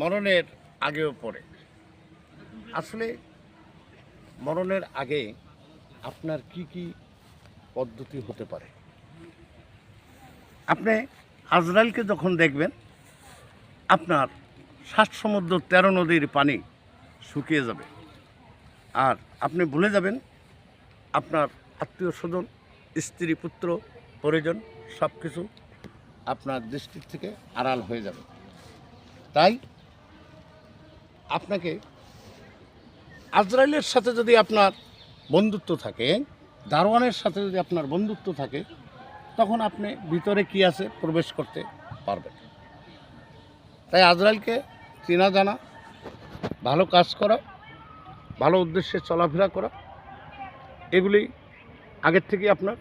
মরণের আগেও পরে আসলে মরণের আগে আপনার কি কি পদ্ধতি হতে পারে? আপনি আজরাইলকে যখন দেখবেন, আপনার সাত সমুদ্র তেরো নদীর পানি শুকিয়ে যাবে। আর আপনি ভুলে যাবেন, আপনার আত্মীয় স্বজন, স্ত্রী, পুত্র, পরিজন সব কিছু আপনার দৃষ্টির থেকে আড়াল হয়ে যাবে। তাই আপনাকে আজরাইলের সাথে যদি আপনার বন্ধুত্ব থাকে, দারোয়ানের সাথে যদি আপনার বন্ধুত্ব থাকে, তখন আপনি ভিতরে কি আছে প্রবেশ করতে পারবেন? তাই আজরাইলকে চেনা জানা, ভালো কাজ করা, ভালো উদ্দেশ্যে চলাফেরা করা, এগুলি আগের থেকে আপনার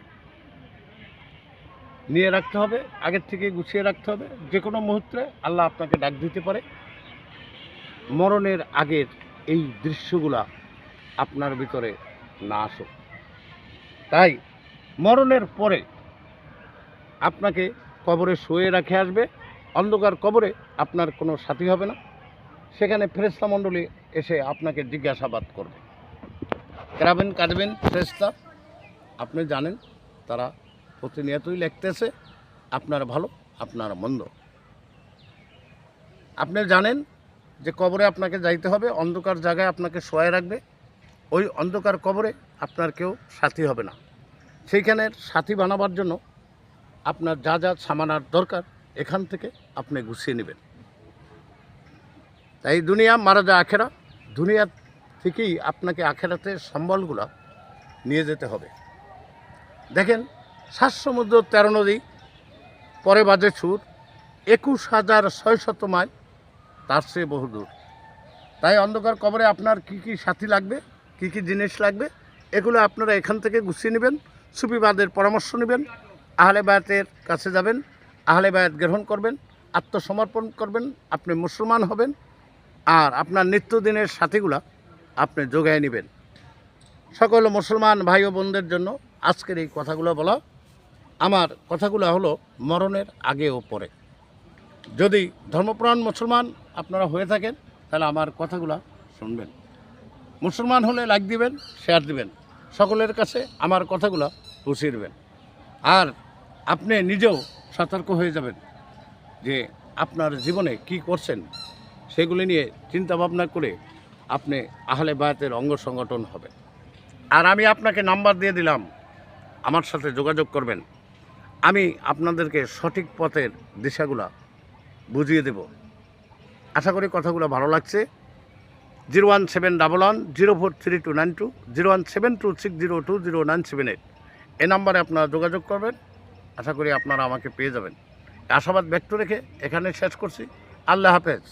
নিয়ে রাখতে হবে, আগের থেকে গুছিয়ে রাখতে হবে। যে কোনো মুহূর্তে আল্লাহ আপনাকে ডাক দিতে পারে। মরণের আগের এই দৃশ্যগুলা আপনার ভিতরে না আসুক। তাই মরণের পরে আপনাকে কবরে শুয়ে রাখে আসবে। অন্ধকার কবরে আপনার কোনো সাথী হবে না। সেখানে ফেরেস্তা মণ্ডলী এসে আপনাকে জিজ্ঞাসাবাদ করবে। কেরাবেন, কাঁদবেন ফেরেস্তা আপনি জানেন তারা প্রতিনিয়তই লিখতেছে, আপনার ভালো, আপনার মন্দ। আপনি জানেন যে কবরে আপনাকে যাইতে হবে, অন্ধকার জায়গায় আপনাকে শোয়ায় রাখবে। ওই অন্ধকার কবরে আপনার কেউ সাথী হবে না। সেইখানের সাথী বানাবার জন্য আপনার যা যা সামানার দরকার, এখান থেকে আপনি গুছিয়ে নেবেন। তাই দুনিয়া মারা যা আখেরা। দুনিয়া থেকেই আপনাকে আখেরাতে সম্বলগুলো নিয়ে যেতে হবে। দেখেন সাত সমুদ্র তেরো নদী, পরে বাজে সুর, একুশ হাজার ছয় শত মাইল। তার চেয়ে বহুদূর। তাই অন্ধকার কবরে আপনার কি কি সাথী লাগবে, কি কি জিনিস লাগবে, এগুলো আপনারা এখান থেকে গুছিয়ে নেবেন, সুফিবাদের পরামর্শ নেবেন, আহলে বায়াতের কাছে যাবেন, আহলে বায়াত গ্রহণ করবেন, আত্মসমর্পণ করবেন, আপনি মুসলমান হবেন, আর আপনার নিত্যদিনের সাথীগুলা আপনি যোগায় নেবেন। সকল মুসলমান ভাই ও বোনদের জন্য আজকের এই কথাগুলো বলা, আমার কথাগুলো হলো মরণের আগে ও পরে। যদি ধর্মপ্রাণ মুসলমান আপনারা হয়ে থাকেন, তাহলে আমার কথাগুলো শুনবেন। মুসলমান হলে লাইক দিবেন শেয়ার দিবেন। সকলের কাছে আমার কথাগুলো পৌঁছে দেবেন। আর আপনি নিজেও সতর্ক হয়ে যাবেন যে আপনার জীবনে কি করছেন, সেগুলি নিয়ে চিন্তা ভাবনা করে আপনি আহলে বায়াতের অঙ্গ সংগঠন হবে আর আমি আপনাকে নাম্বার দিয়ে দিলাম, আমার সাথে যোগাযোগ করবেন। আমি আপনাদেরকে সঠিক পথের দিশাগুলা বুঝিয়ে দেব। আশা করি কথাগুলো ভালো লাগছে। Zero one seven double one zero four three two nine two, zero one seven two six zero two zero nine seven eight. এ নাম্বারে আপনারা যোগাযোগ করবেন। আশা করি আপনারা আমাকে পেয়ে যাবেন। আশাবাদ ব্যক্ত রেখে এখানে শেষ করছি। আল্লাহ হাফেজ।